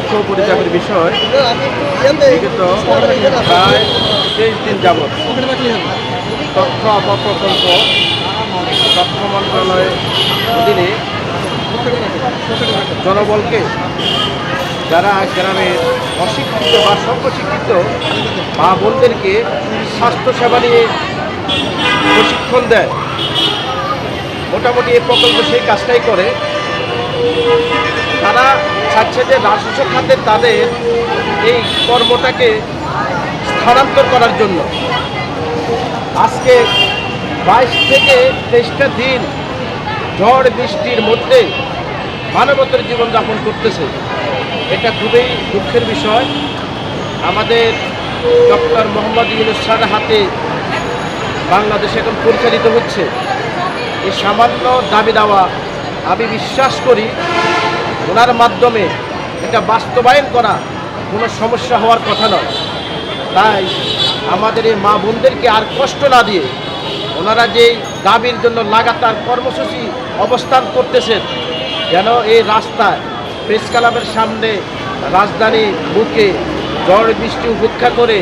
দুঃখ পরিতাপের বিষয় প্রায় তেইশ দিন তথ্য, অপপ্রকল্প, তথ্য মন্ত্রণালয়ের অধীনে জনবলকে যারা গ্রামের অশিক্ষিত বা স্বল্পশিক্ষিত মা বোনদেরকে স্বাস্থ্যসেবা নিয়ে প্রশিক্ষণ দেয়, মোটামুটি এই প্রকল্প সেই কাজটাই করে। চাচ্ছে যে রাজস্ব খাতে তাদের এই কর্মটাকে স্থানান্তর করার জন্য। আজকে বাইশ থেকে তেইশটা দিন ঝড় বৃষ্টির মধ্যে মানবতার জীবনযাপন করতেছে। এটা খুবই দুঃখের বিষয়। আমাদের ডক্টর মোহাম্মদ ইউনুস স্যার হাতে বাংলাদেশ এখন পরিচালিত হচ্ছে। এই সামান্য দাবি দেওয়া আমি বিশ্বাস করি ওনার মাধ্যমে এটা বাস্তবায়ন করা কোনো সমস্যা হওয়ার কথা নয়। তাই আমাদের এই মা বোনদেরকে আর কষ্ট না দিয়ে ওনারা যেই দাবির জন্য লাগাতার কর্মসূচি অবস্থান করতেছেন, যেন এই রাস্তায় প্রেস ক্লাবের সামনে রাজধানী বুকে ঝড় বৃষ্টি উপেক্ষা করে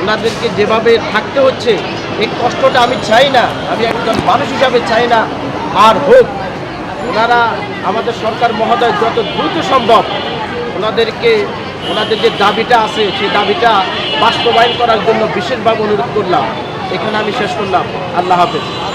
ওনাদেরকে যেভাবে থাকতে হচ্ছে, এই কষ্টটা আমি চাই না, আমি একজন মানুষ হিসাবে চাই না, আর হোক। ওনারা আমাদের সরকার মহোদয় যত দ্রুত সম্ভব ওনাদেরকে, ওনাদের যে দাবিটা আছে, সেই দাবিটা বাস্তবায়ন করার জন্য বিশেষভাবে অনুরোধ করলাম। এখানে আমি শেষ করলাম। আল্লাহ হাফেজ।